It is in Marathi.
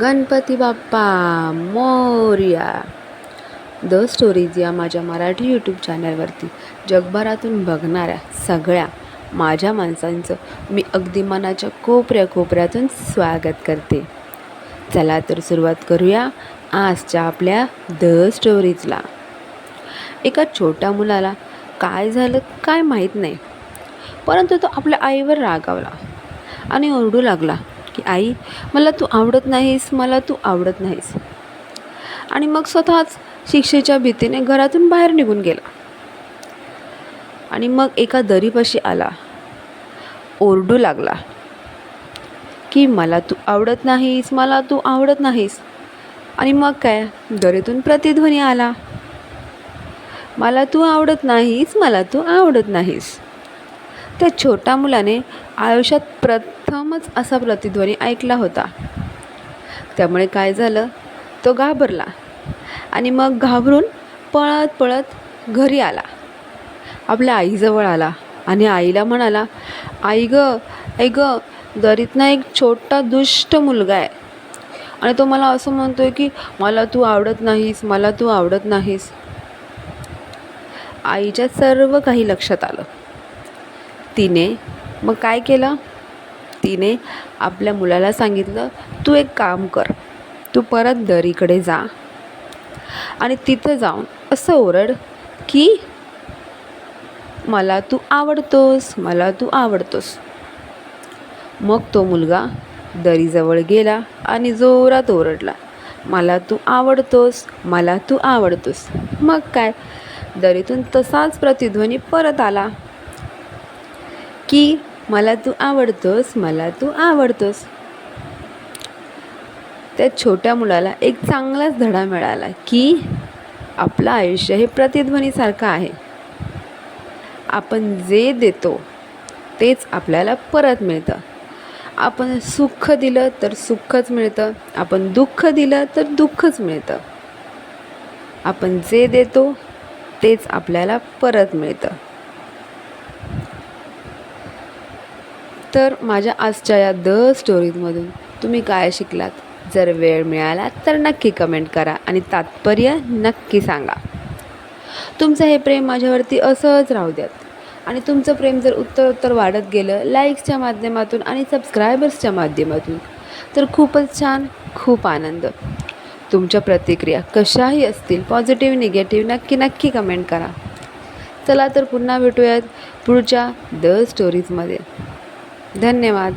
गणपती बाप्पा मोर्या. द स्टोरीज या माझ्या मराठी यूट्यूब चॅनलवरती जगभरातून बघणाऱ्या सगळ्या माझ्या माणसांचं मी अगदी मनाच्या कोपऱ्या कोपऱ्यातून स्वागत करते. चला तर सुरुवात करूया आजच्या आपल्या द स्टोरीजला एका छोट्या मुलाला काय झालं काय माहीत नाही परंतु तो आपल्या आईवर रागावला आणि ओरडू लागला. की आई मला तू आवडत नाहीस मला तू आवडत नाहीस. आणि मग स्वतःच शिक्षेच्या भीतीने घरातून बाहेर निघून गेला. आणि मग एका दरीपाशी आला. ओरडू लागला की मला तू आवडत नाहीस मला तू आवडत नाहीस. आणि मग काय? दरीतून प्रतिध्वनी आला. मला तू आवडत नाहीस मला तू आवडत नाहीस. त्या छोट्या मुलाने आयुष्यात प्रथमच असा प्रतिध्वनी ऐकला होता. त्यामुळे काय झालं? तो घाबरला आणि मग घाबरून पळत पळत घरी आला. आपल्या आईजवळ आला आणि आईला म्हणाला आई ग आई ग दरीतनं एक छोटा दुष्ट मुलगा आहे. आणि तो मला असं म्हणतो आहे की मला तू आवडत नाहीस मला तू आवडत नाहीस. आईच्या सर्व काही लक्षात आलं. तिने. मग काय केलं? तिने आपल्या मुलाला सांगितलं तू एक काम कर. तू परत दरीकडे जा आणि तिथं जाऊन असं ओरड की मला तू आवडतोस मला तू आवडतोस. मग तो मुलगा दरीजवळ गेला आणि जोरात ओरडला मला तू आवडतोस मला तू आवडतोस. मग काय? दरीतून तसाच प्रतिध्वनी परत आला. की मला तू आवडतोस मला तू आवडतोस. त्या छोट्या मुलाला एक चांगलाच धडा मिळाला की आपलं आयुष्य हे प्रतिध्वनीसारखं आहे. आपण जे देतो तेच आपल्याला परत मिळतं. आपण सुख दिलं तर सुखच मिळतं आपण दुःख दिलं तर दुःखच मिळतं. आपण जे देतो तेच आपल्याला परत मिळतं. तर माझ्या आजच्या या द स्टोरीजमधून तुम्ही काय शिकलात? जर वेळ मिळाला तर नक्की कमेंट करा आणि तात्पर्य नक्की सांगा. तुमचं हे प्रेम माझ्यावरती असंच राहू द्यात. आणि तुमचं प्रेम जर उत्तर उत्तर वाढत गेलं लाईक्सच्या माध्यमातून आणि सबस्क्रायबर्सच्या माध्यमातून तर खूपच छान खूप आनंद. तुमच्या प्रतिक्रिया कशाही असतील पॉझिटिव्ह निगेटिव्ह नक्की नक्की कमेंट करा. चला तर पुन्हा भेटूयात पुढच्या द स्टोरीजमध्ये. धन्यवाद.